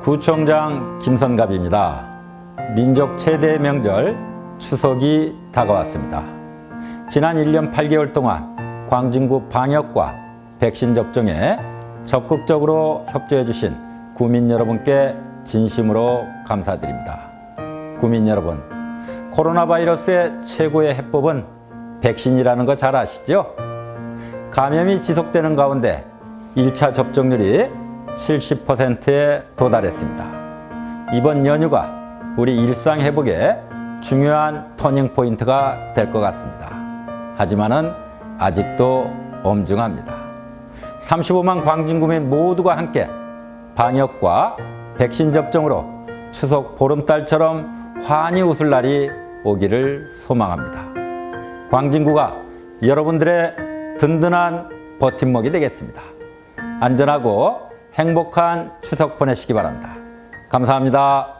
구청장 김선갑입니다. 민족 최대 명절 추석이 다가왔습니다. 지난 1년 8개월 동안 광진구 방역과 백신 접종에 적극적으로 협조해 주신 구민 여러분께 진심으로 감사드립니다. 구민 여러분, 코로나 바이러스의 최고의 해법은 백신이라는 거 잘 아시죠? 감염이 지속되는 가운데 1차 접종률이 70%에 도달했습니다. 이번 연휴가 우리 일상 회복에 중요한 터닝 포인트가 될 것 같습니다. 하지만은 아직도 엄중합니다. 35만 광진구민 모두가 함께 방역과 백신 접종으로 추석 보름달처럼 환히 웃을 날이 오기를 소망합니다. 광진구가 여러분들의 든든한 버팀목이 되겠습니다. 안전하고 행복한 추석 보내시기 바랍니다. 감사합니다.